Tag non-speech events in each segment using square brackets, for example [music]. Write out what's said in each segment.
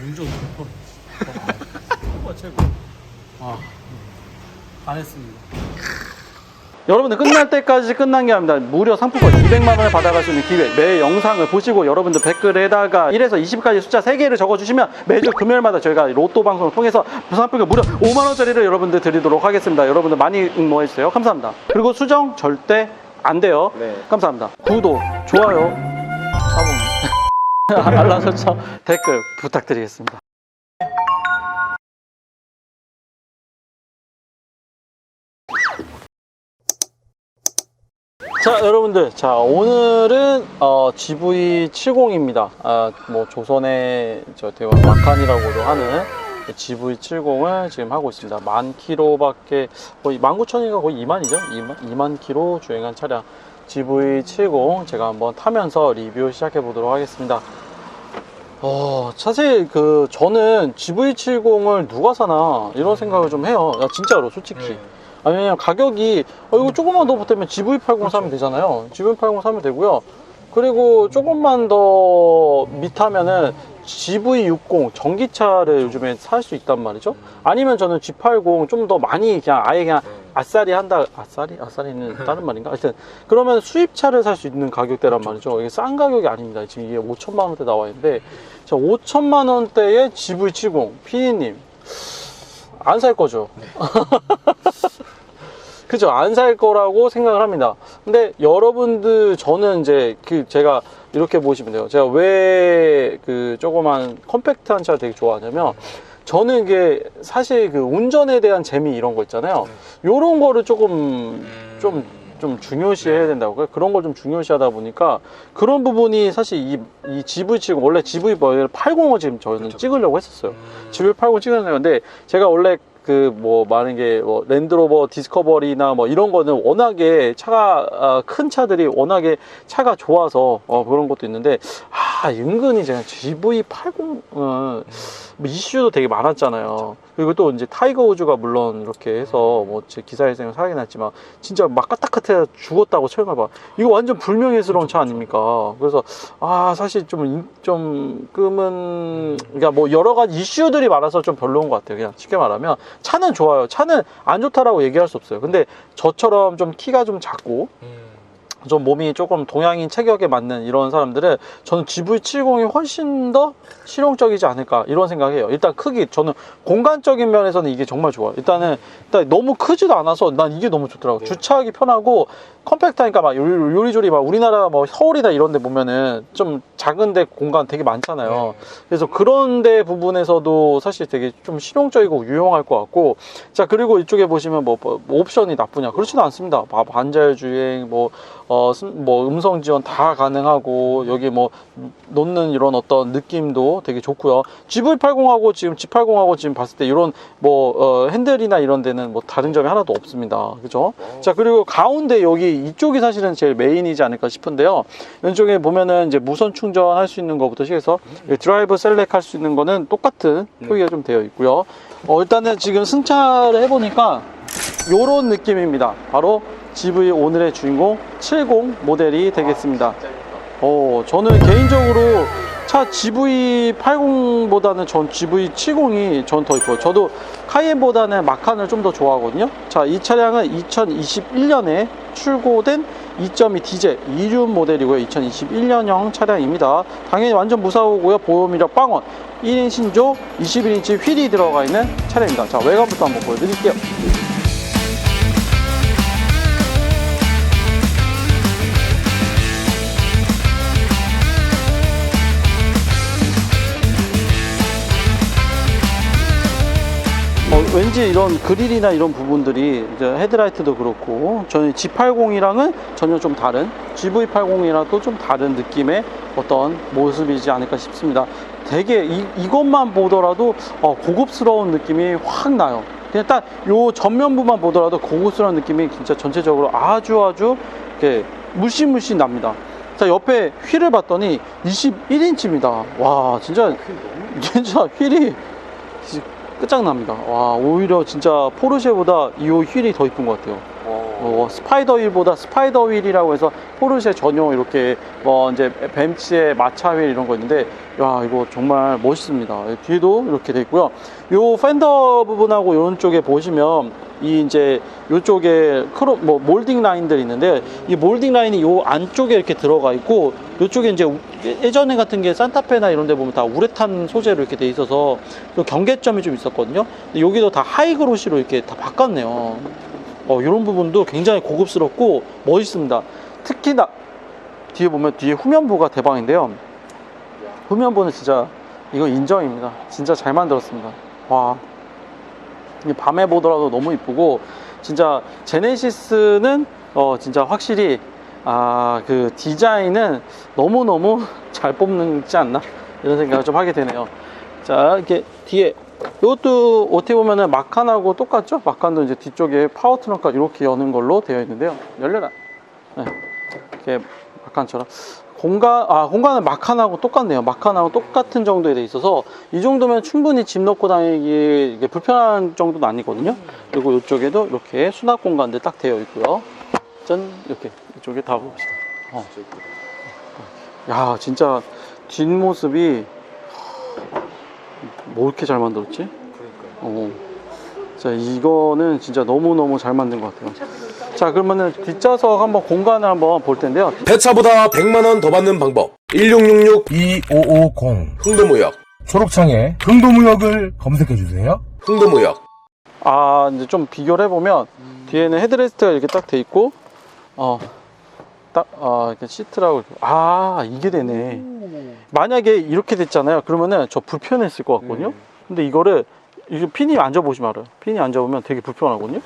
운전 몇 번. 최고야 최고. 아, 안 했습니다. 여러분들 끝날 때까지 끝난 게 아닙니다. 무려 상품권 200만 원을 받아갈 수 있는 기회. 매 영상을 보시고 여러분들 댓글에다가 1에서 20까지 숫자 3개를 적어주시면 매주 금요일마다 저희가 로또 방송을 통해서 상품권 무려 5만 원짜리를 여러분들 드리도록 하겠습니다. 여러분들 많이 응모해 주세요. 감사합니다. 그리고 수정 절대 안 돼요. 네. 감사합니다. 구독, 좋아요, [laughs] 알람 설정, 댓글 부탁드리겠습니다. 자 여러분들. 자 오늘은 어, GV70입니다. 아, 뭐 조선의 저 대왕 마칸이라고도 하는 GV70을 지금 하고 있습니다. 만 킬로밖에 거의 19,000인가 거의 2만이죠? 2만, 2만 킬로 주행한 차량 GV70 제가 한번 타면서 리뷰 시작해 보도록 하겠습니다 어, 사실 그 저는 GV70을 누가 사나 이런 생각을 좀 해요 야, 진짜로 솔직히 네. 아니, 왜냐면 가격이, 어, 이거 조금만 더 보태면 GV80 사면 되잖아요. GV80 사면 되고요. 그리고 조금만 더 밑하면은 GV60 전기차를 요즘에 살 수 있단 말이죠. 아니면 저는 G80 좀 더 많이 그냥 아예 그냥 아싸리 한다. 아싸리? 아싸리는 다른 말인가? 하여튼 그러면 수입차를 살 수 있는 가격대란 말이죠. 이게 싼 가격이 아닙니다. 지금 이게 5천만 원대 나와 있는데 자, 5천만 원대의 GV70 피디님 안 살 거죠. [laughs] 그죠 안 살 거라고 생각을 합니다 근데 여러분들 저는 이제 그 제가 이렇게 보시면 돼요. 제가 왜 그 조그만 컴팩트한 차를 되게 좋아하냐면 저는 이게 사실 그 운전에 대한 재미 이런 거 있잖아요. 요런 거를 조금 좀좀 중요시 해야 된다고 그런 걸 좀 중요시 하다 보니까 그런 부분이 사실 이, 이 GV70 원래 GV 뭐 80을 지금 저는 찍으려고 했었어요. GV80 찍으려고 했는데 제가 원래 그 뭐 많은 게 뭐 랜드로버 디스커버리나 뭐 이런 거는 워낙에 차가 아, 큰 차들이 워낙에 차가 좋아서 어, 그런 것도 있는데 아 은근히 제가 GV80은 뭐 이슈도 되게 많았잖아요. 그리고 또 이제 타이거 우즈가 물론 이렇게 해서 뭐 제 기사에서 사긴 났지만 진짜 막 까딱하테 죽었다고 처음해봐. 이거 완전 불명예스러운 차 아닙니까? 그래서 아 사실 좀좀 끔은 그러니까 뭐 여러 가지 이슈들이 많아서 좀 별로인 것 같아요. 그냥 쉽게 말하면 차는 좋아요. 차는 안 좋다라고 얘기할 수 없어요. 근데 저처럼 좀 키가 좀 작고 좀 몸이 조금 동양인 체격에 맞는 이런 사람들은 저는 GV70이 훨씬 더 실용적이지 않을까 이런 생각해요. 일단 크기 저는 공간적인 면에서는 이게 정말 좋아요. 일단은 일단 너무 크지도 않아서 난 이게 너무 좋더라고. 요 주차하기 편하고 컴팩트하니까 막 요리- 요리조리 막 우리나라 뭐 서울이나 이런 데 보면은 좀 작은데 공간 되게 많잖아요. 그래서 그런 데 부분에서도 사실 되게 좀 실용적이고 유용할 것 같고 자 그리고 이쪽에 보시면 뭐, 뭐 옵션이 나쁘냐 그렇지는 않습니다 바- 반자율 주행 뭐, 어, 스- 뭐 음성 지원 다 가능하고 여기 뭐 놓는 이런 어떤 느낌도 되게 좋고요. GV80하고 지금 G80하고 지금 봤을 때 이런 뭐 어, 핸들이나 이런 데는 뭐 다른 점이 하나도 없습니다. 그죠? 자 그리고 가운데 여기 이쪽이 사실은 제일 메인이지 않을까 싶은데요. 왼쪽에 보면은 이제 무선 충전할 수 있는 것부터 시작해서 드라이브 셀렉 할 수 있는 거는 똑같은 표기가 좀 되어 있고요. 어, 일단은 지금 승차를 해보니까 요런 느낌입니다. 바로 GV 오늘의 주인공 70 모델이 되겠습니다. 어, 저는 개인적으로 차 GV80보다는 전 GV70이 전 더 이뻐요. 저도 카이엔보다는 마칸을 좀 더 좋아하거든요. 자, 이 차량은 2021년에 출고된 2.2 디젤 2륜 모델이고요. 2021년형 차량입니다. 당연히 완전 무사고고요. 보험이력 빵원. 1인 신조 21인치 휠이 들어가 있는 차량입니다. 자, 외관부터 한번 보여드릴게요. 왠지 이런 그릴이나 이런 부분들이 이제 헤드라이트도 그렇고 저는 G80이랑은 전혀 좀 다른 GV80이랑도 좀 다른 느낌의 어떤 모습이지 않을까 싶습니다. 되게 이, 이것만 보더라도 어, 고급스러운 느낌이 확 나요. 그냥 딱 요 전면부만 보더라도 고급스러운 느낌이 진짜 전체적으로 아주 아주 이렇게 무시무시 납니다. 자 옆에 휠을 봤더니 21인치입니다. 와 진짜 진짜 휠이 끝장납니다. 와, 오히려 진짜 포르쉐보다 이 휠이 더 이쁜 것 같아요. 어, 스파이더 휠보다 스파이더 휠이라고 해서 포르쉐 전용 이렇게 뭐 이제 벤츠의 마차 휠 이런 거 있는데 야 이거 정말 멋있습니다. 뒤에도 이렇게 돼 있고요. 요 팬더 부분하고 이런 쪽에 보시면 이 이제 요쪽에 크로 뭐 몰딩 라인들이 있는데 이 몰딩 라인이 요 안쪽에 이렇게 들어가 있고 요쪽에 이제 우- 예전에 같은 게 산타페나 이런 데 보면 다 우레탄 소재로 이렇게 돼 있어서 그 경계점이 좀 있었거든요. 근데 여기도 다 하이그로시로 이렇게 다 바꿨네요. 어, 이런 부분도 굉장히 고급스럽고 멋있습니다. 특히나 뒤에 보면 뒤에 후면부가 대박인데요. 후면부는 진짜 이거 인정입니다. 진짜 잘 만들었습니다. 와. 이 밤에 보더라도 너무 이쁘고 진짜 제네시스는 어 진짜 확실히 아 그 디자인은 너무 너무 [laughs] 잘 뽑는지 않나 이런 생각을 좀 하게 되네요. 자 이렇게 뒤에 이것도 어떻게 보면은 마칸하고 똑같죠? 마칸도 이제 뒤쪽에 파워 트렁크 이렇게 여는 걸로 되어 있는데요. 열려라. 네. 이렇게 마칸처럼 공간 아 공간은 마칸하고 똑같네요. 마칸하고 똑같은 정도에 돼 있어서 이 정도면 충분히 짐 넣고 다니기 불편한 정도는 아니거든요. 그리고 이쪽에도 이렇게 수납 공간들 딱 되어 있고요. 짠 이렇게 이쪽에 다 봅시다. 어. 야 진짜 뒷모습이 뭐 이렇게 잘 만들었지? 어. 자 이거는 진짜 너무 너무 잘 만든 것 같아요. 자 그러면은 뒷좌석 한번 공간을 한번 볼 텐데요. 배차보다 100만원 더 받는 방법 1666 2550 흥도무역 초록창에 흥도무역을 검색해주세요. 흥도무역 아 이제 좀 비교를 해보면 뒤에는 헤드레스트가 이렇게 딱 돼 있고 어 딱아 이렇게 시트라고 아 이게 되네. 만약에 이렇게 됐잖아요. 그러면은 저 불편했을 것 같거든요. 근데 이거를 이게 핀이 앉아보시면 알아요 핀이 앉아보면 되게 불편하거든요.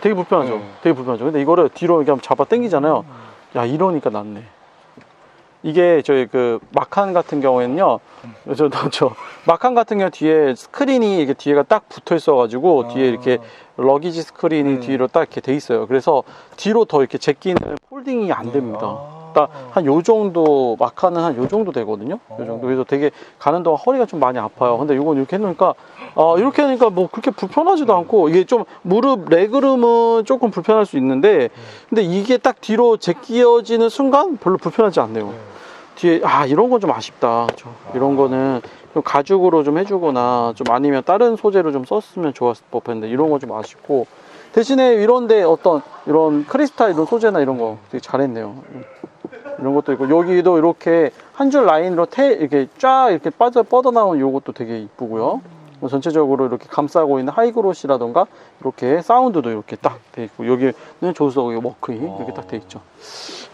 되게 불편하죠. 되게 불편하죠. 근데 이거를 뒤로 이렇게 잡아 당기잖아요. 야 이러니까 낫네 이게 저희 그 마칸 같은 경우에는요 저, 저, 저 마칸 같은 경우 뒤에 스크린이 이렇게 뒤에가 딱 붙어 있어가지고 뒤에 이렇게 러기지 스크린이 뒤로 딱 이렇게 돼 있어요. 그래서 뒤로 더 이렇게 제끼는 폴딩이 안 됩니다. 딱한요 정도 마칸은 한요 정도 되거든요. 요 정도 그래서 되게 가는 동안 허리가 좀 많이 아파요. 근데 이건 이렇게 해놓으니까 아 이렇게 하니까 뭐 그렇게 불편하지도 않고 이게 좀 무릎 레그룸은 조금 불편할 수 있는데 근데 이게 딱 뒤로 제끼어지는 순간 별로 불편하지 않네요. 뒤에 아 이런 건 좀 아쉽다. 저, 이런 거는 좀 가죽으로 좀 해주거나 좀 아니면 다른 소재로 좀 썼으면 좋았을 법했는데 이런 건 좀 아쉽고 대신에 이런데 어떤 이런 크리스탈 이런 소재나 이런 거 되게 잘했네요. 이런 것도 있고 여기도 이렇게 한 줄 라인으로 태 이렇게 쫙 이렇게 빠져 뻗어 나온 요것도 되게 이쁘고요. 뭐 전체적으로 이렇게 감싸고 있는 하이그로시라던가 이렇게 사운드도 이렇게 딱 돼 있고 여기는 조수석 이 워크이 이렇게 딱 돼 있죠.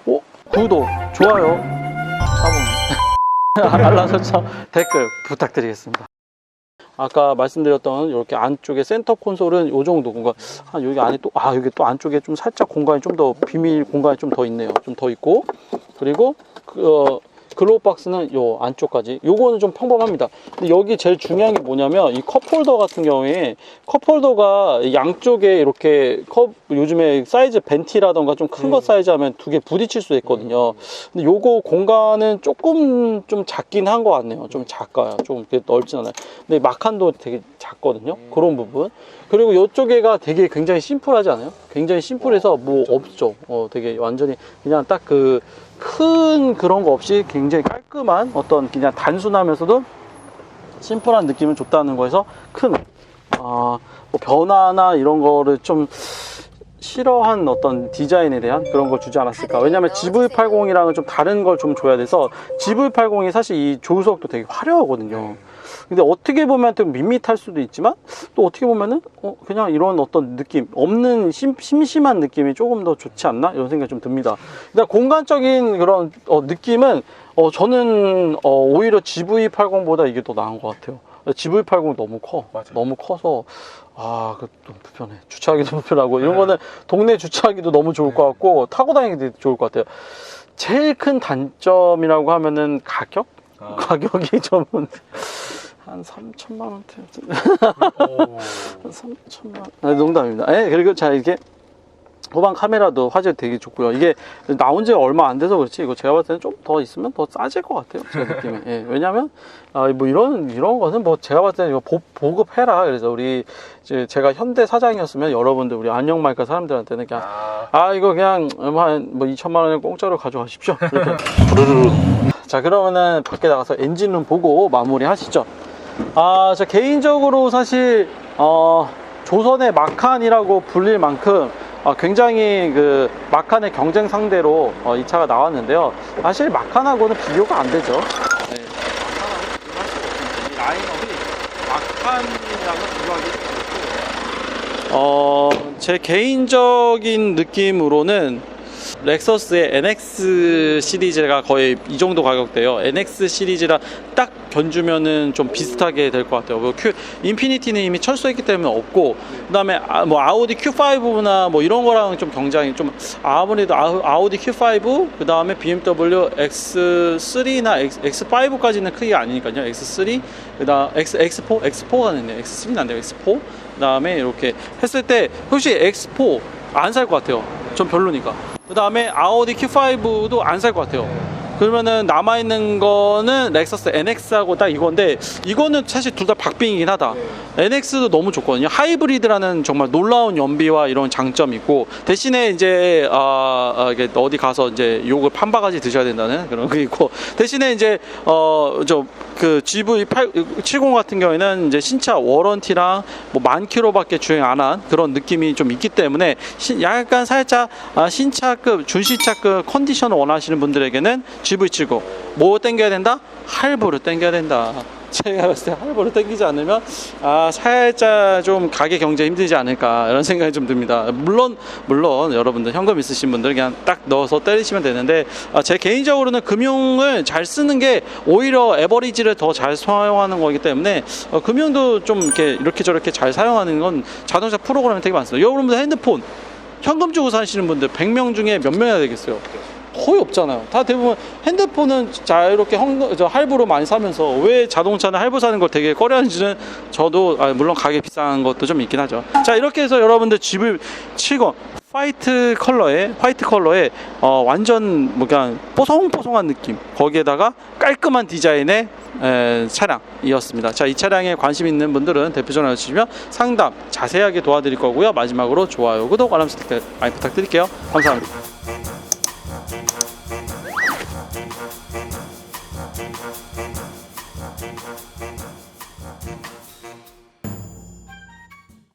오 구독 좋아요 사봉 알람 설정 댓글 부탁드리겠습니다. 아까 말씀드렸던 이렇게 안쪽에 센터 콘솔은 이 정도 공간. 아, 여기 안에 또, 아, 여기 또 안쪽에 좀 살짝 공간이 좀 더 비밀 공간이 좀 더 있네요. 좀 더 있고. 그리고, 그, 어, 글로우 박스는 요 안쪽까지. 요거는 좀 평범합니다. 근데 여기 제일 중요한 게 뭐냐면 이 컵홀더 같은 경우에 컵홀더가 양쪽에 이렇게 컵, 요즘에 사이즈 벤티라던가 좀 큰거 사이즈 하면 두 개 부딪힐 수 있거든요. 근데 요거 공간은 조금 좀 작긴 한 것 같네요. 좀 작아요. 좀 이렇게 넓진 않아요. 근데 마칸도 되게 작거든요. 그런 부분. 그리고 이쪽에가 되게 굉장히 심플하지 않아요? 굉장히 심플해서 뭐 없죠. 어, 되게 완전히 그냥 딱 그 큰 그런 거 없이 굉장히 깔끔한 어떤 그냥 단순하면서도 심플한 느낌을 줬다는 거에서 큰 아, 뭐 변화나 이런 거를 좀 싫어한 어떤 디자인에 대한 그런 걸 주지 않았을까. 왜냐면 GV80이랑은 좀 다른 걸 좀 줘야 돼서 GV80이 사실 이 조수석도 되게 화려하거든요. 근데 어떻게 보면 좀 밋밋할 수도 있지만 또 어떻게 보면은 어, 그냥 이런 어떤 느낌 없는 심, 심심한 느낌이 조금 더 좋지 않나 이런 생각이 좀 듭니다. 일단 공간적인 그런 어, 느낌은 어, 저는 어, 오히려 GV80보다 이게 더 나은 것 같아요. GV80 너무 커. 너무 커서 아, 그좀 불편해. 주차하기도 [laughs] 불편하고 이런 거는 동네 주차하기도 너무 좋을 것 같고 타고 다니기도 좋을 것 같아요. 제일 큰 단점이라고 하면은 가격? 가격이 [laughs] 좀 한 3천만 원대. 한 3천만 원. 아, 농담입니다. 예, 그리고 자 이렇게 후방 카메라도 화질 되게 좋고요. 이게 나온 지 얼마 안 돼서 그렇지 이거 제가 봤을 때는 좀 더 있으면 더 싸질 것 같아요. 제 느낌에. 예, 왜냐면 아, 뭐 이런 이런 것은 뭐 제가 봤을 때는 이거 보, 보급해라. 그래서 우리 이제 제가 현대 사장이었으면 여러분들 우리 안녕말까 사람들한테는 그냥 아 이거 그냥 한뭐 2천만 원에 공짜로 가져가십시오. [laughs] 이렇게. 자 그러면은 밖에 나가서 엔진룸 보고 마무리 하시죠. 아, 저 개인적으로 사실 어, 조선의 마칸이라고 불릴 만큼 어, 굉장히 그 마칸의 경쟁 상대로 어, 이 차가 나왔는데요. 사실 마칸하고는 비교가 안 되죠. 네. 이 라인업이 마칸이랑은 비교하기 어, 제 개인적인 느낌으로는 렉서스의 NX 시리즈가 거의 이 정도 가격대요. NX 시리즈랑 딱 견주면은 좀 비슷하게 될 것 같아요. 뭐 Q, 인피니티는 이미 철수했기 때문에 없고, 그 다음에 아, 뭐 아우디 Q5나 뭐 이런 거랑 좀 경쟁이 좀 아무래도 아우, 아우디 Q5, 그 다음에 BMW X3나 X, 5까지는 크게 아니니까요. X3, 그 다음 X, X4, X4가 됐네요. X3는 안 돼요. X4. 그 다음에 이렇게 했을 때, 혹시 X4 안 살 것 같아요. 전 별로니까. 그 다음에 아우디 Q5도 안 살 것 같아요. 그러면은 남아있는 거는 렉서스 NX하고 딱 이건데 이거는 사실 둘 다 박빙이긴 하다. NX도 너무 좋거든요. 하이브리드라는 정말 놀라운 연비와 이런 장점이 있고 대신에 이제 아, 아, 이게 어디 가서 이제 욕을 판바가지 드셔야 된다는 그런 게 있고 대신에 이제 어저 그 GV70 같은 경우에는 이제 신차 워런티랑 뭐 만 킬로밖에 주행 안 한 그런 느낌이 좀 있기 때문에 시- 약간 살짝 아, 신차급 준신차급 컨디션을 원하시는 분들에게는 GV70 뭐 땡겨야 된다? 할부를 땡겨야 된다. 제가 봤을 때 할부를 땡기지 않으면 아 살짝 좀 가게 경제 힘들지 않을까 이런 생각이 좀 듭니다. 물론 물론 여러분들 현금 있으신 분들 그냥 딱 넣어서 때리시면 되는데 아, 제 개인적으로는 금융을 잘 쓰는 게 오히려 에버리지를 더 잘 사용하는 거기 때문에 어, 금융도 좀 이렇게 이렇게 저렇게 잘 사용하는 건 자동차 프로그램이 되게 많습니다. 여러분들 핸드폰 현금 주고 사시는 분들 100명 중에 몇 명이나 되겠어요? 거의 없잖아요. 다 대부분 핸드폰은 자유롭게 헝, 저 할부로 많이 사면서 왜 자동차는 할부 사는 걸 되게 꺼려하는지는 저도 아, 물론 가게 비싼 것도 좀 있긴 하죠. 자 이렇게 해서 여러분들 집을 치고 화이트 컬러에 화이트 컬러에 어, 완전 뭐 그냥 뽀송뽀송한 느낌 거기에다가 깔끔한 디자인의 에, 차량이었습니다. 자 이 차량에 관심 있는 분들은 대표 전화 주시면 상담 자세하게 도와드릴 거고요. 마지막으로 좋아요, 구독, 알람 설정 많이 부탁드릴게요. 감사합니다.